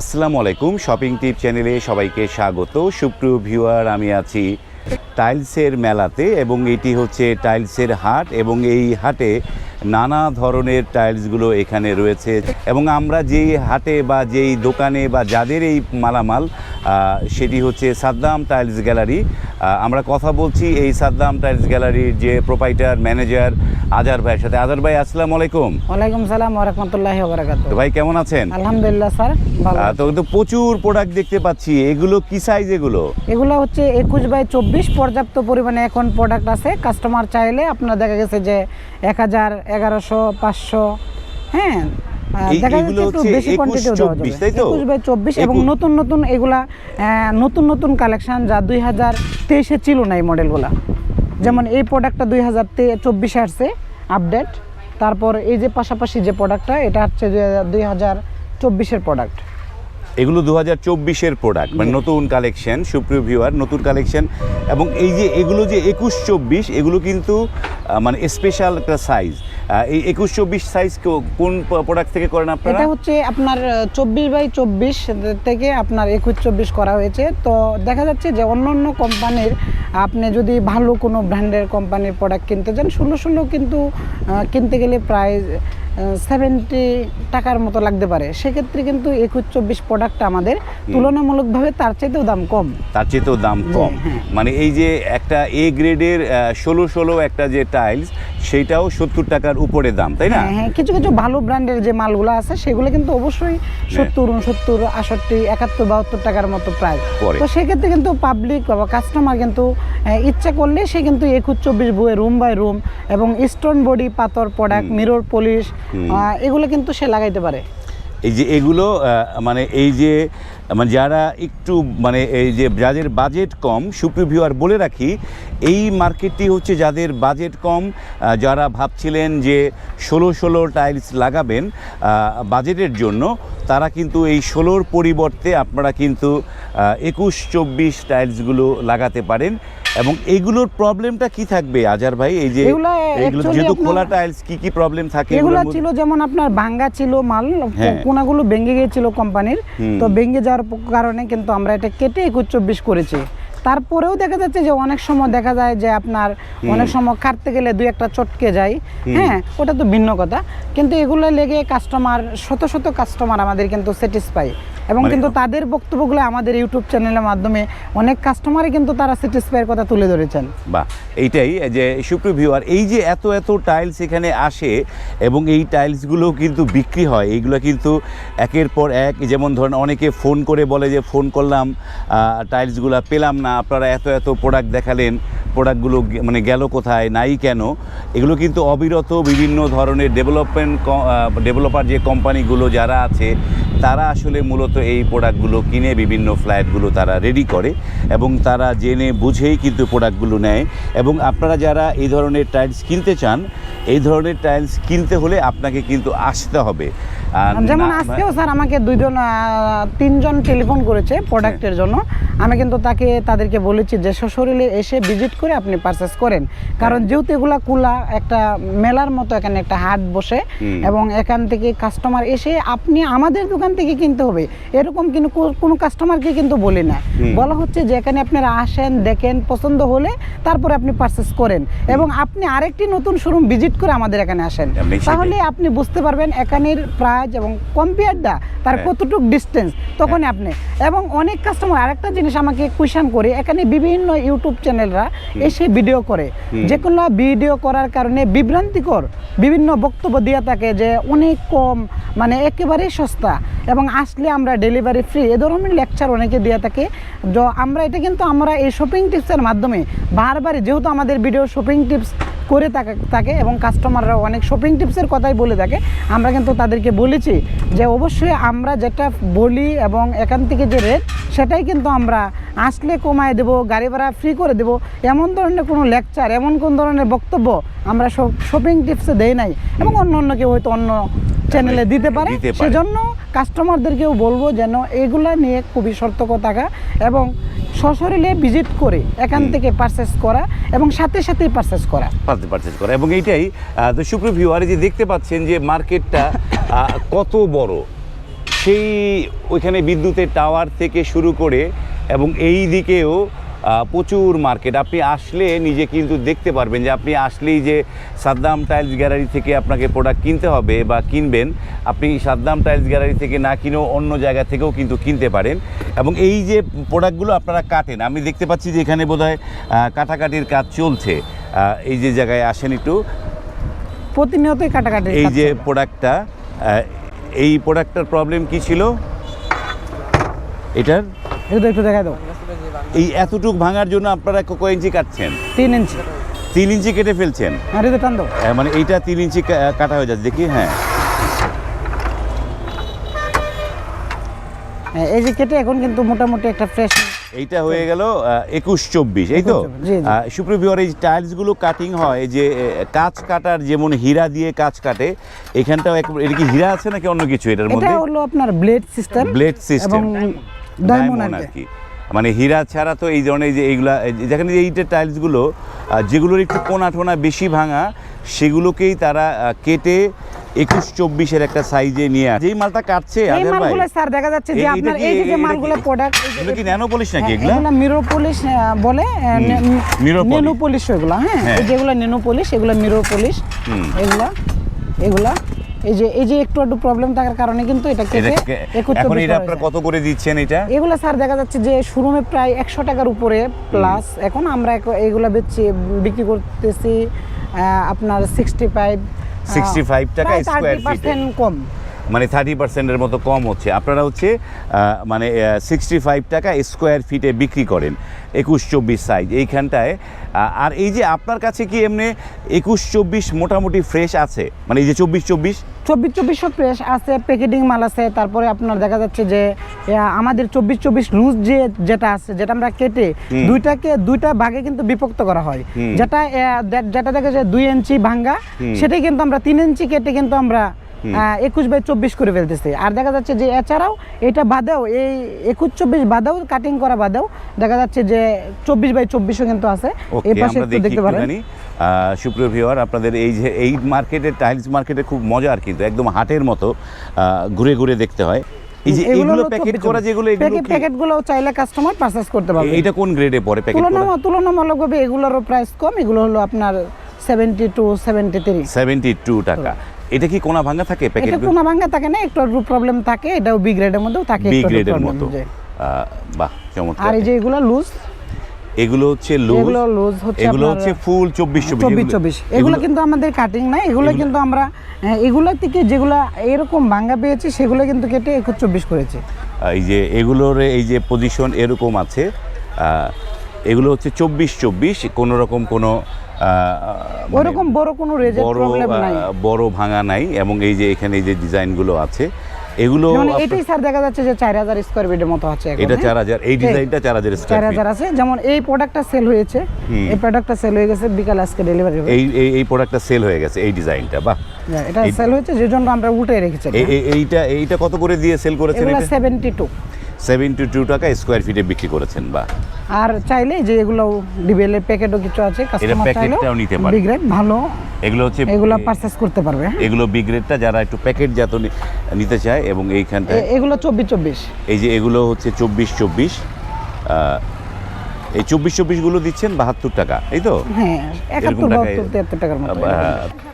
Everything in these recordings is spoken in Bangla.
আসসালামু আলাইকুম। শপিং টিপ চ্যানেলে সবাইকে স্বাগত। সুপ্রিয় ভিউয়ার, আমি আছি টাইলসের মেলাতে এবং এটি হচ্ছে টাইলসের হাট এবং এই হাটে নানা ধরনের টাইলসগুলো এখানে রয়েছে এবং আমরা যেই হাটে বা যেই দোকানে বা যাদের এই মালামাল সেটি হচ্ছে সাদ্দাম টাইলস গ্যালারি আমরা কথা বলছি এই সাদ্দাম টাইলস গ্যালারির যে প্রোপাইটার ম্যানেজার আজার ভাইয়ের সাথে। আজার ভাই আসসালামু আলাইকুম। ওয়ালাইকুম সালাম ওরহমতুল্লাহ বারাকাত তো ভাই কেমন আছেন? আলহামদুলিল্লাহ স্যার ভালো। তো কিন্তু প্রচুর প্রোডাক্ট দেখতে পাচ্ছি। এগুলো কি সাইজ এগুলো? এগুলো হচ্ছে একুশ বাই চব্বিশ পর্যাপ্ত পরিমাণে এখন প্রোডাক্ট আছে। কাস্টমার চাইলে আপনার দেখা গেছে যে এক হাজার এগারোশো পাঁচশো হ্যাঁ? দেখা যাচ্ছে একটু বেশি কোয়ান্টিটিও দেওয়া যাবে। একুশ বাই চব্বিশ এবং নতুন নতুন এগুলা নতুন নতুন কালেকশন যা দুই হাজার তেইশে ছিল না এই মডেলগুলা যেমন এই প্রোডাক্টটা দুই হাজার চব্বিশে আসছে আপডেট তারপর এই যে পাশাপাশি যে প্রোডাক্টটা এটা হচ্ছে দুই হাজার চব্বিশের প্রোডাক্ট এগুলো দু হাজার চব্বিশের প্রোডাক্ট মানে নতুন কালেকশন সুপ্রিয় ভিউয়ার নতুন কালেকশন এবং এই যে এগুলো যে একুশ চব্বিশ এগুলো কিন্তু মানে স্পেশাল একটা সাইজ এই একুশ চব্বিশ সাইজ কোন প্রোডাক্ট থেকে করেন আপনারা? এটা হচ্ছে আপনার চব্বিশ বাই চব্বিশ থেকে আপনার একুশ চব্বিশ করা হয়েছে। তো দেখা যাচ্ছে যে অন্য অন্য কোম্পানির আপনি যদি ভালো কোনো ব্র্যান্ডের কোম্পানির প্রোডাক্ট কিনতে চান ষোলো ষোলো কিন্তু কিনতে গেলে প্রায় সেভেন্টি টাকার মতো লাগতে পারে। সেক্ষেত্রে কিন্তু একুশ চব্বিশ প্রোডাক্টটা আমাদের তুলনামূলকভাবে তার চাইতেও দাম কম। তার চেয়েতেও দাম কম। হ্যাঁ। মানে এই যে একটা এ গ্রেডের ষোলো ষোলো একটা যে টাইলস সেইটাও সত্তর টাকার উপরে দাম তাই না? হ্যাঁ হ্যাঁ কিছু কিছু ভালো ব্র্যান্ডের যে মালগুলো আছে সেগুলো কিন্তু অবশ্যই সত্তর উনসত্তর আষট্টি একাত্তর বাহাত্তর টাকার মতো প্রায় পরে। তো সেক্ষেত্রে কিন্তু পাবলিক বা কাস্টমার কিন্তু ইচ্ছা করলে সে কিন্তু একুশ চব্বিশ বইয়ে রুম বাই রুম এবং স্টোন বডি পাথর প্রোডাক্ট মিরর পলিশ এগুলো কিন্তু সে লাগাইতে পারে। এই যে এগুলো মানে এই যে মানে যারা একটু মানে এই যে যাদের বাজেট কম সুপ্রিভিউয়ার বলে রাখি, এই মার্কেটটি হচ্ছে যাদের বাজেট কম যারা ভাবছিলেন যে ষোলো ষোলো টাইলস লাগাবেন বাজেটের জন্য, তারা কিন্তু এই ষোলোর পরিবর্তে আপনারা কিন্তু একুশ চব্বিশ টাইলসগুলো লাগাতে পারেন। এবং এইগুলোর প্রবলেমটা কি থাকবে আজার ভাই? এই যে এগুলা যেহেতু খোলা টাইলস কি কি প্রবলেম থাকে এগুলো ছিল যেমন আপনার ভাঙ্গা ছিল মাল হ্যাঁ। কোনাগুলো ভেঙে গিয়েছিল কোম্পানির তো ভেঙে যাওয়ার কারণে কিন্তু আমরা এটা কেটে একুশ চব্বিশ করেছি। তারপরেও দেখা যাচ্ছে যে অনেক সময় দেখা যায় যে আপনার অনেক সময় কাটতে গেলে দুই একটা চটকে যায়। হ্যাঁ ওটা তো ভিন্ন কথা। কিন্তু এগুলো লেগে কাস্টমার শত শত কাস্টমার আমাদের কিন্তু স্যাটিসফাই এবং কিন্তু তাদের বক্তব্যগুলো আমাদের ইউটিউব চ্যানেলের মাধ্যমে অনেক কাস্টমারই কিন্তু তারা স্যাটিসফাইয়ের কথা তুলে ধরেছেন। বা এইটাই যে সুপ্রিয় ভিউয়ার এই যে এত এত টাইলস এখানে আসে এবং এই টাইলসগুলো কিন্তু বিক্রি হয় এইগুলো কিন্তু একের পর এক যেমন ধরেন অনেকে ফোন করে বলে যে ফোন করলাম টাইলসগুলো পেলাম না আপনারা এত এত প্রোডাক্ট দেখালেন প্রোডাক্টগুলো মানে গেল কোথায় নাই কেন? এগুলো কিন্তু অবিরত বিভিন্ন ধরনের ডেভেলপমেন্ট ডেভেলপার যে কোম্পানিগুলো যারা আছে তারা আসলে মূলত এই প্রোডাক্টগুলো কিনে বিভিন্ন ফ্ল্যাটগুলো তারা রেডি করে এবং তারা জেনে বুঝেই কিন্তু প্রোডাক্টগুলো নেয় এবং আপনারা যারা এই ধরনের টাইলস কিনতে চান, এই ধরনের টাইলস কিনতে হলে আপনাকে কিন্তু আসতে হবে। যেমন আজকেও স্যার আমাকে দুইজন তিনজন টেলিফোন করেছে প্রোডাক্টের জন্য। আমি কিন্তু তাকে তাদেরকে বলেছি যে সশরীরে এসে ভিজিট করে আপনি পারচেস করেন। কারণ যেহেতু এগুলা কুলা একটা মেলার মতো এখানে একটা হাট বসে এবং এখান থেকে কাস্টমার এসে আপনি আমাদের দোকান থেকে কিনতে হবে। এরকম কিন্তু কো- কোনো কাস্টমারকে কিন্তু বলি না। বলা হচ্ছে যে এখানে আপনারা আসেন দেখেন পছন্দ হলে তারপরে আপনি পারচেস করেন। এবং আপনি আরেকটি নতুন শোরুম ভিজিট করে আমাদের এখানে আসেন। তাহলে আপনি বুঝতে পারবেন এখানের প্রাইস এবং কম্পেয়ারটা তার হ্যাঁ। কতটুকু ডিস্টেন্স তখন আপনি। এবং অনেক কাস্টমার আরেকটা জিনিস আমাকে কোয়েশন করে এখানে বিভিন্ন ইউটিউব চ্যানেলরা এসে ভিডিও করে। হুম। যে কোনো ভিডিও করার কারণে বিভ্রান্তিকর বিভিন্ন বক্তব্য দিয়ে থাকে যে অনেক কম মানে একেবারেই সস্তা। এবং আসলে আমরা ডেলিভারি ফ্রি এ ধরনের লেকচার অনেকে দিয়ে থাকে। আমরা এটা কিন্তু আমরা এই শপিং টিপসের মাধ্যমে বারবার যেহেতু আমাদের ভিডিও শপিং টিপস করে থাকে এবং কাস্টমাররা অনেক শপিং টিপসের কথাই বলে থাকে। আমরা কিন্তু তাদেরকে বলেছি যে অবশ্যই আমরা যেটা বলি এবং এখান থেকে যে রেট সেটাই কিন্তু আমরা আসলে কমায় দেবো, গাড়ি ভাড়া ফ্রি করে দেবো। এমন ধরনের কোনো লেকচার এমন কোন ধরনের বক্তব্য আমরা শপিং টিপসে দেই নাই। এবং অন্য অন্য কেউ হয়তো অন্য চ্যানেলে দিতে পারে। সেজন্য কাস্টমারদেরকেও বলব যেন এগুলা নিয়ে খুবই সতর্ক থাকা এবং সশরীরে ভিজিট করে এখান থেকে পারচেস করা এবং সাথে সাথেই পারচেস করা। পারচেস করা। এবং এইটাই সুপ্রিয় ভিউয়ার যে দেখতে পাচ্ছেন যে মার্কেটটা কত বড়। সেই ওইখানে বিদ্যুতের টাওয়ার থেকে শুরু করে এবং এই দিকেও প্রচুর মার্কেট আপনি আসলে নিজে কিন্তু দেখতে পারবেন যে আপনি আসলেই যে সাদ্দাম টাইলস গ্যালারি থেকে আপনাকে প্রোডাক্ট কিনতে হবে বা কিনবেন আপনি সাদ্দাম টাইলস গ্যালারি থেকে না কিনেও অন্য জায়গা থেকেও কিন্তু কিনতে পারেন। এবং এই যে প্রোডাক্টগুলো আপনারা কাটেন আমি দেখতে পাচ্ছি যে এখানে বোধহয় কাটাকাটির কাজ চলছে। এই যে জায়গায় আসেন একটু। প্রতিনিয়তই কাটাকাটি এই যে প্রোডাক্টটা এই প্রোডাক্টটার প্রবলেম কি ছিল? এটার? এটা একটু দেখা দাও। এই এতটুক ভাঙার জন্য আপনারা কয় ইঞ্চি কাটছেন? তিন ইঞ্চি। তিন ইঞ্চি কেটে ফেলছেন? আর এটা টান দাও। আহ, মানে এইটা তিন ইঞ্চি কাটা হয়ে যাচ্ছে দেখি হ্যাঁ। হ্যাঁ, এই যে কেটে এখন কিন্তু মোটামুটি একটা ফ্রেশ এইটা হয়ে গেল একুশ চব্বিশ এই তো? 21, জি, জি। সুপ্রিভিওর এই টাইলসগুলো কাটিং হয় এই যে কাঁচ কাটার যেমন হীরা দিয়ে কাঁচ কাটে এখানটাও এক- এটা কি হীরা আছে নাকি অন্য কিছু এটার এটা মধ্যে? হলো আপনার blade system blade system diamond আর কি। মানে হীরা ছাড়া তো এই ধরনের যে এইগুলা যেখানে যে এইটের টাইলসগুলো যেগুলোর একটু কোনা টোনা বেশি ভাঙা সেগুলোকেই তারা কেটে একুশ চব্বিশের একটা সাইজে নিয়ে আসে যেই মালটা কাটছে ভাই স্যার দেখা যাচ্ছে যে আপনার এই যে মালগুলো প্রোডাক্ট এগুলো কি ন্যানো পলিশ নাকি এগুলা এগুলো মিরো পলিশ বলে polish। পলিশ এগুলো হ্যাঁ হ্যাঁ। যেগুলো নেনো পলিশ এগুলো মিরো পলিশ। এগুলা এগুলা এই যে এই যে একটু একটু প্রবলেম থাকার কারণে কিন্তু এটা কেটে এখন এটা আপনারা কত করে দিচ্ছেন এটা? এগুলো স্যার দেখা যাচ্ছে যে শোরুমে প্রায় একশো টাকার উপরে প্লাস এখন আমরা এগুলো বেচছি বিক্রি করতেছি আপনার সিক্সটি ফাইভ 65 টাকা স্কোয়ার feet কম। মানে থার্টি পার্সেন্টের মতো কম হচ্ছে। আপনারা হচ্ছে মানে সিক্সটি ফাইভ টাকা স্কোয়ার ফিটে বিক্রি করেন একুশ চব্বিশ সাইজ এইখানটায় আর এই যে আপনার কাছে কি এমনি একুশ চব্বিশ মোটামুটি ফ্রেশ আছে? মানে এই যে চব্বিশ চব্বিশ চব্বিশ চব্বিশশো ফ্রেশ আছে প্যাকেটিং মাল আছে তারপরে আপনার দেখা যাচ্ছে যে আমাদের চব্বিশ চব্বিশ লুজ যে যেটা আছে যেটা আমরা কেটে দুইটাকে দুইটা ভাগে কিন্তু বিভক্ত করা হয়। যেটা যেটা দেখা যায় দুই ইঞ্চি ভাঙ্গা। সেটাই কিন্তু আমরা তিন ইঞ্চি কেটে কিন্তু আমরা। একুশ বাই চব্বিশ করে ফেলতেছি। আর দেখা যাচ্ছে যে এছাড়াও এটা বাদেও এই একুশ চব্বিশ বাদেও কাটিং করা বাদেও দেখা যাচ্ছে যে চব্বিশ বাই চব্বিশও কিন্তু আছে। এই পাশে দেখতে পারেন। সুপ্রিয় ভিওয়ার আপনাদের এই যে এই মার্কেটের টাইলস মার্কেটে খুব মজার কিন্তু একদম হাটের মতো ঘুরে ঘুরে দেখতে হয়। এই যে এইগুলো প্যাকেট করা যেগুলো এগুলো কি- প্যাকেটগুলো চাইলে কাস্টমার পারচেজ করতে পারবে এইটা কোন গ্রেডে পড়ে প্যাকেট করা তুলনা তুলনামূলকভাবে এগুলোরও প্রাইস কম এগুলো হলো আপনার seventy two seventy three seventy two টাকা এটা কি কোনা ভাঙা থাকে? প্যাকেট এটা কোনো ভাঙ্গা থাকে না একটু প্রবলেম থাকে এটাও বি গ্রেডের মধ্যেও থাকে বি গ্রেডের মতো। বাহ চমৎকার। আর এই যে এগুলো লুজ এগুলো হচ্ছে লুজ এগুলো লুজ হচ্ছে এগুলো হচ্ছে ফুল চব্বিশ চব্বিশ চব্বিশ এগুলো কিন্তু আমাদের কাটিং না এগুলো কিন্তু আমরা এগুলো থেকে যেগুলো এরকম ভাঙ্গা পেয়েছি সেগুলো কিন্তু কেটে একুশ চব্বিশ করেছি। এই যে এগুলোর এই যে পজিশন এরকম আছে এগুলো হচ্ছে চব্বিশ চব্বিশ কোনো রকম কোনো আহ, মানে বড় কোনো বড় প্রবলেম নাই। বড় ভাঙা নাই এবং এই যে এখানে এই যে ডিজাইনগুলো আছে এগুলো মানে এটাই স্যার দেখা যাচ্ছে যে স্কোয়ার ফিটের মতো আছে এটা হ্যাঁ? চার হাজার এই ডিজাইনটা আছে। যেমন এই প্রোডাক্টটা সেল হয়েছে এই প্রোডাক্টটা সেল হয়ে গেছে বিকাল আজকে ডেলিভারি হবে এই এই এই প্রোডাক্টটা সেল হয়ে গেছে এই ডিজাইনটা বাহ। এটা সেল হয়েছে যে জন্য আমরা উঠে রেখেছি এই- এই- এইটা এইটা কত করে দিয়ে সেল করেছেন এটা? সেভেন্টি টু সেভেন্টি টু টাকা স্কোয়ার ফিটে বিক্রি করেছেন বা আর চাইলে যে এগুলো ডিবেল প্যাকেটও কিছু আছে কাস্টমার চাইলে প্যাকেটটাও নিতে পারে। বিগ্রেড ভালো এগুলো হচ্ছে এগুলো পারচেস করতে পারবে? এগুলো বিগ্রেডটা যারা একটু প্যাকেট জাত নিতে চায় এবং এইখানটা এগুলো চব্বিশ চব্বিশ এই যে এগুলো হচ্ছে চব্বিশ চব্বিশ এই চব্বিশ চব্বিশগুলো দিচ্ছেন বাহাত্তর টাকা এই তো? হ্যাঁ এরকম টাকায়- টাকার মতো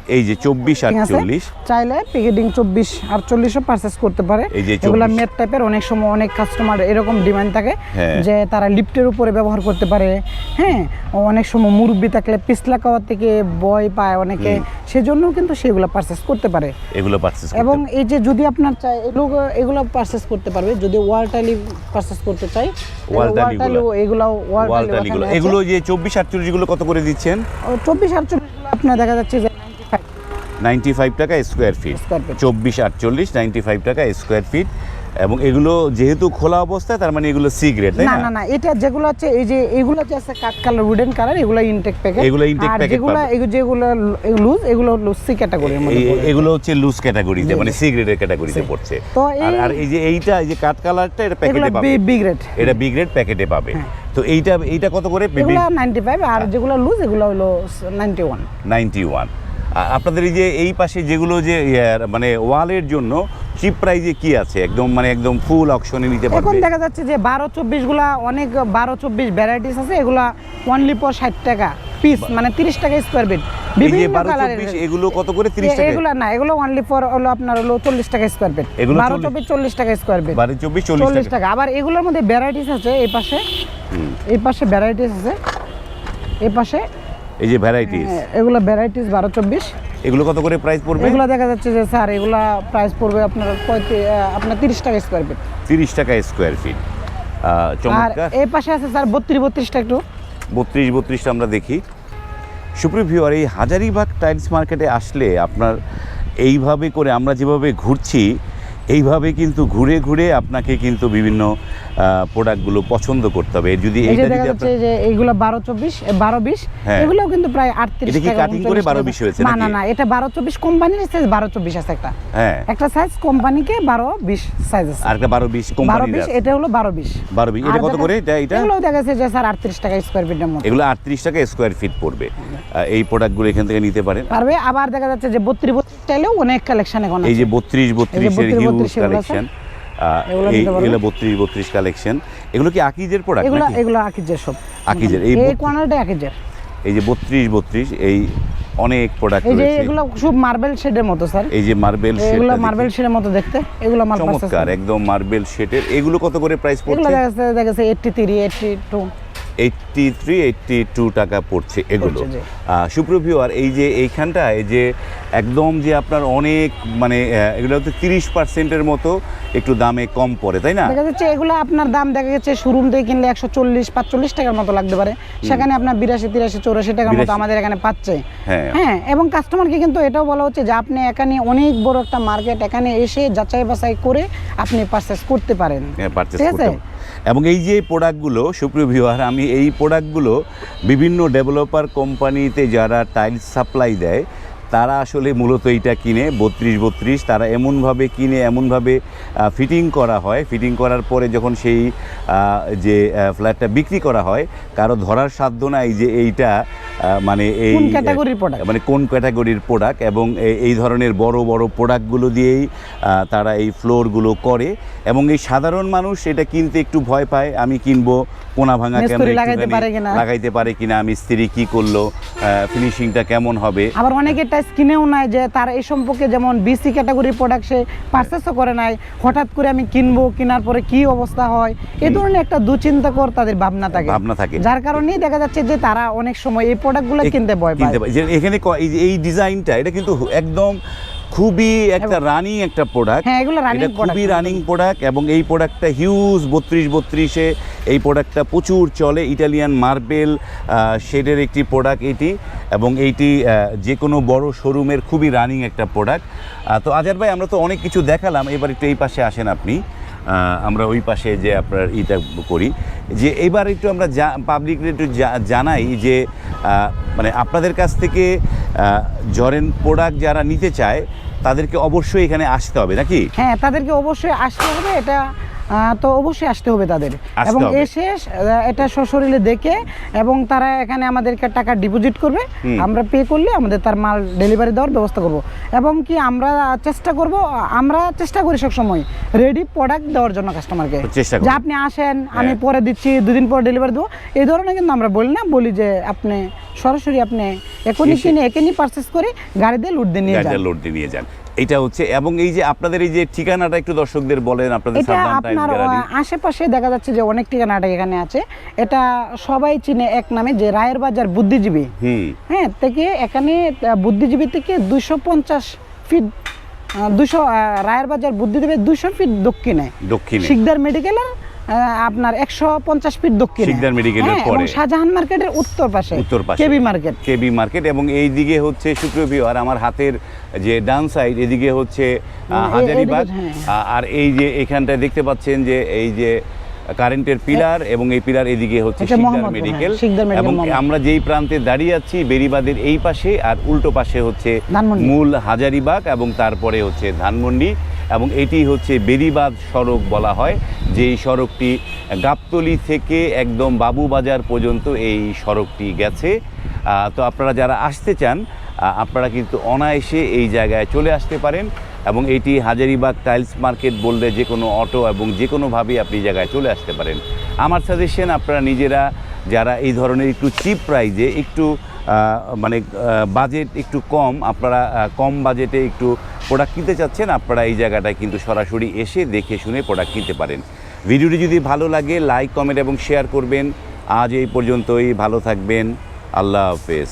এই যে চব্বিশ? আটচল্লিশ। চাইলে প্যাকেটিং চব্বিশ আটচল্লিশও পারচেস করতে পারে। এগুলো মেট টাইপের অনেক সময় অনেক কাস্টমার এরকম ডিমান্ড থাকে হ্যাঁ। যে তারা লিফটের উপরে ব্যবহার করতে পারে। হ্যাঁ অনেক সময় মুরব্বি থাকলে পিছলা খাওয়ার থেকে বয় পায় অনেকে। সেজন্য কিন্তু সেগুলো পারচেস করতে পারে। এগুলো পারচেস এবং এই যে যদি আপনার চাই এগুলো এগুলো পারচেস করতে পারবে। যদি ওয়াল টাইলি পারচেস করতে চাই ওয়াল টাইলিগুলো। এগুলো ওয়াল ওয়াল টালিগুলো এগুলো যে চব্বিশ আটচল্লিশগুলো কত করে দিচ্ছেন? চব্বিশ আটচল্লিশ আপনার দেখা যাচ্ছে যে নাইনটি ফাইভ টাকা স্কোয়ার ফিট। চব্বিশ আটচল্লিশ নাইনটি ফাইভ টাকা স্কোয়ার ফিট এবং এগুলো যেহেতু খোলা অবস্থায় তার মানে এগুলো সি গ্রেড তাই না না? না এটা যেগুলো আছে এই যে এগুলো যে আছে কাট কালার উডেন কালার এগুলো ইনটেক প্যাকেট এগুলো আর packet যেগুলো যেগুলো লুজ এগুলো লুজ সি ক্যাটাগরির মধ্যে এগুলো হচ্ছে লুজ ক্যাটাগরিতে মানে। সি গ্রেডের ক্যাটাগরিতে পড়ছে। তো আর এই- যে এইটা এই যে কাট কালারটা এটা প্যাকেটে পাবে। বি গ্রেড এটা বি গ্রেড প্যাকেটে পাবে। তো এইটা এইটা কত করে? এগুলো নাইনটি ফাইভ আর যেগুলো লুজ এগুলো হলো নাইনটি ওয়ান নাইনটি ওয়ান আপনাদের এই যে এই পাশে যেগুলো যে মানে ওয়ালের জন্য চিপ প্রাইজে কি আছে? একদম মানে একদম ফুল অকশনে নিতে এখন দেখা যাচ্ছে যে বারো চব্বিশগুলা অনেক বারো চব্বিশ ভ্যারাইটিস আছে এগুলা অনলি পর ষাট টাকা পিস মানে তিরিশ টাকা স্কোয়ার ফিট এই বিভিন্ন কালারের এগুলো কত করে? তিরিশ এ- টাকা? এগুলা না এগুলো অনলি ফর হলো আপনার হলো চল্লিশ টাকা স্কোয়ার ফিট এগুলো বারো 40 চব্বিশ চল্লিশ টাকা স্কোয়ার ফিট বারো চব্বিশ চল্লিশ চল্লিশ টাকা। টাকা। আবার এগুলোর মধ্যে ভ্যারাইটিস আছে এই পাশে। এই পাশে ভ্যারাইটিস আছে। এই পাশে এই যে ভ্যারাইটিস এগুলো ভ্যারাইটিস বারো চব্বিশ। এগুলো কত করে প্রাইস পড়বে? এগুলো দেখা যাচ্ছে যে স্যার এগুলা প্রাইস পড়বে আপনার আপনার তিরিশ টাকা স্কোয়ার ফিট তিরিশ টাকা স্কোয়ার ফিট আর এই পাশে আছে স্যার বত্রিশ বত্রিশটা একটু। বত্রিশ বত্রিশটা আমরা দেখি। সুপ্রিয় ভিউয়ার এই হাজারিবাগ টাইলস মার্কেটে আসলে আপনার এইভাবে করে আমরা যেভাবে ঘুরছি এইভাবে কিন্তু ঘুরে ঘুরে আপনাকে কিন্তু বিভিন্ন প্রোডাক্টগুলো পছন্দ করতে হবে। যদি এইটা যদি আপনি যে 12 24 12 20 কিন্তু প্রায় 38 এটা কি কাটিং করে 12 20 হয়েছে না না না এটা 12 24 কোম্পানির সাইজ 12 24 আছে একটা। হ্যাঁ। একটা সাইজ 12 20 সাইজ আছে। আর একটা 12 20 কোম্পানির 12 20 এটা হলো 12 20 12 20 এটা কত করে? এটা এটা? এগুলো দেখা যাচ্ছে যে স্যার 38 টাকা স্কয়ার ফিটের মতো। এগুলো 38 টাকা স্কয়ার ফিট পড়বে। এই প্রোডাক্টগুলো এখান থেকে নিতে পারেন। পারবে। আবার দেখা যাচ্ছে যে 32 টেক্সটাইলেও অনেক কালেকশন এখন এই যে বত্রিশ বত্রিশ কালেকশন প্রোডাক্ট এগুলো সব। আকিজের এই কর্নারটা মতো স্যার এই যে মার্বেল শেড এগুলো মার্বেল শেডের মতো দেখতে। এগুলো একদম মার্বেল শেডের এগুলো কত করে প্রাইস পড়ছে? এগুলো দেখা যাচ্ছে 80 30 82 এইটটি থ্রি এইটটি টু টাকা পড়ছে এগুলো সুপ্রভিওয়ার এই যে এইখানটায় যে একদম যে আপনার অনেক মানে এগুলো হচ্ছে তিরিশ পার্সেন্টের মতো একটু দামে কম পড়ে তাই না? দেখা যাচ্ছে এগুলো আপনার দাম দেখা যাচ্ছে শোরুম থেকে কিনলে একশো চল্লিশ পাঁচচল্লিশ টাকার মতো লাগতে পারে। সেখানে আপনার বিরাশি তিরাশি চৌরাশি টাকার মতো আমাদের এখানে পাচ্ছে। হ্যাঁ। হ্যাঁ এবং কাস্টমারকে কিন্তু এটাও বলা হচ্ছে যে আপনি এখানে অনেক বড় একটা মার্কেট এখানে এসে যাচাই বাছাই করে আপনি পারচেস করতে পারেন। ঠিক আছে? এবং এই যে প্রোডাক্টগুলো সুপ্রিয় ভিউয়ার আমি এই প্রোডাক্টগুলো বিভিন্ন ডেভেলপার কোম্পানিতে যারা টাইলস সাপ্লাই দেয় তারা আসলে মূলত এইটা কিনে বত্রিশ বত্রিশ তারা এমনভাবে কিনে এমনভাবে ফিটিং করা হয় ফিটিং করার পরে যখন সেই যে ফ্ল্যাটটা বিক্রি করা হয় কারও ধরার সাধ্য নাই যে এইটা মানে এই কোন category র product? মানে কোন ক্যাটাগরির প্রোডাক্ট এবং এই ধরনের বড় বড় প্রোডাক্টগুলো দিয়েই তারা এই ফ্লোরগুলো করে এবং এই সাধারণ মানুষ এটা কিনতে একটু ভয় পায় আমি কিনবো কোনা ভাঙা ক্যামেরা লাগাইতে পারে কিনা? আমি স্ত্রী কি করল ফিনিশিংটা কেমন হবে আবার অনেকে টাইস কিনেও নাই যে তার এই সম্পর্কে যেমন বিসি ক্যাটাগরি প্রোডাক্ট সে পারচেসও করে নাই হঠাৎ করে আমি কিনবো কেনার পরে কি অবস্থা হয় এই ধরনের একটা দুশ্চিন্তাকর তাদের ভাবনা থাকে ভাবনা থাকে। যার কারণেই দেখা যাচ্ছে যে তারা অনেক সময় এই প্রোডাক্টগুলো কিনতে ভয় পায়। এখানে এই ডিজাইনটা এটা কিন্তু একদম খুবই একটা রানিং একটা প্রোডাক্ট হ্যাঁ, এগুলো রানিং খুবই রানিং প্রোডাক্ট এবং এই প্রোডাক্টটা হিউজ বত্রিশ বত্রিশে এই প্রোডাক্টটা প্রচুর চলে। ইটালিয়ান মার্বেল শেডের একটি প্রোডাক্ট এটি এবং এইটি যে কোনো বড় শোরুমের খুবই রানিং একটা প্রোডাক্ট তো আজার ভাই আমরা তো অনেক কিছু দেখালাম এবার একটু এই পাশে আসেন আপনি। আমরা ওই পাশে যে আপনার ইটা করি, যে এবার একটু আমরা যা পাবলিক একটু জানাই যে মানে আপনাদের কাছ থেকে জরেন প্রোডাক্ট যারা নিতে চায়, তাদেরকে অবশ্যই এখানে আসতে হবে, নাকি? হ্যাঁ তাদেরকে অবশ্যই আসতে হবে, এটা তো অবশ্যই আসতে হবে তাদের। এবং এসে এটা সশরীরে দেখে এবং তারা এখানে আমাদেরকে টাকা ডিপোজিট করবে। আমরা পে করলে আমাদের তার মাল ডেলিভারি দেওয়ার ব্যবস্থা করব। এবং কি আমরা চেষ্টা করব আমরা চেষ্টা করি সবসময় রেডি প্রোডাক্ট দেওয়ার জন্য কাস্টমারকে যে আপনি আসেন আমি হ্যাঁ। পরে দিচ্ছি দুদিন পর ডেলিভারি দেবো। এই ধরনের কিন্তু আমরা বলি না বলি যে আপনি সরাসরি আপনি এখনই কিনে এখনই পারচেস করে গাড়ি দিয়ে লুট দিয়ে নিয়ে যান। গাড়িটা লোড দিয়ে নিয়ে যান। এটা হচ্ছে এবং এই যে আপনাদের এই যে ঠিকানাটা একটু দর্শকদের বলেন আপনাদের এটা আপনার আশেপাশে দেখা যাচ্ছে যে অনেক ঠিকানাটা এখানে আছে। এটা সবাই চিনে এক নামে যে রায়ের বাজার বুদ্ধিজীবী। হুম। হ্যাঁ থেকে এখানে বুদ্ধিজীবী থেকে দুইশো পঞ্চাশ ফিট দুশো রায়ের বাজার বুদ্ধিজীবী দুশো ফিট দক্ষিণে। দক্ষিণে। শিকদার মেডিকেলের আপনার একশো পঞ্চাশ ফিট দক্ষিণে। শিকদার মেডিকেলের হ্যাঁ, পরে। শাহজাহান মার্কেটের উত্তর পাশে উত্তর পাশে। কেবি মার্কেট। কেবি মার্কেট এবং এই দিকে হচ্ছে শুক্রবীয় আর আমার হাতের যে ডান সাইড এদিকে হচ্ছে হাজারিবাগ। এইদিকে, হ্যাঁ। আর এই যে এখানটায় দেখতে পাচ্ছেন যে এই যে কারেন্টের পিলার এবং এই পিলার এদিকে হচ্ছে হ্যাঁ, শিকদার মেডিকেল এবং আমরা যেই প্রান্তে দাঁড়িয়ে আছি বেরিবাদের এই পাশে আর উল্টো পাশে হচ্ছে মূল হাজারিবাগ এবং তারপরে হচ্ছে ধানমন্ডি। এবং এটি হচ্ছে বেরিবাদ সড়ক বলা হয়। যেই সড়কটি গাবতলি থেকে একদম বাবুবাজার পর্যন্ত এই সড়কটি গেছে। তো আপনারা যারা আসতে চান আপনারা কিন্তু অনায়াসে এই জায়গায় চলে আসতে পারেন এবং এটি হাজারিবাগ টাইলস মার্কেট বললে যে কোনো অটো এবং যে কোনোভাবেই আপনি জায়গায় চলে আসতে পারেন। আমার সাজেশন, আপনারা নিজেরা যারা এই ধরনের একটু চিপ প্রাইজে একটু মানে বাজেট একটু কম, আপনারা কম বাজেটে একটু প্রোডাক্ট কিনতে চাচ্ছেন, আপনারা এই জায়গাটায় কিন্তু সরাসরি এসে দেখে শুনে প্রোডাক্ট কিনতে পারেন। ভিডিওটি যদি ভালো লাগে লাইক কমেন্ট এবং শেয়ার করবেন। আজ এই পর্যন্তই, ভালো থাকবেন। আল্লাহ হাফেজ।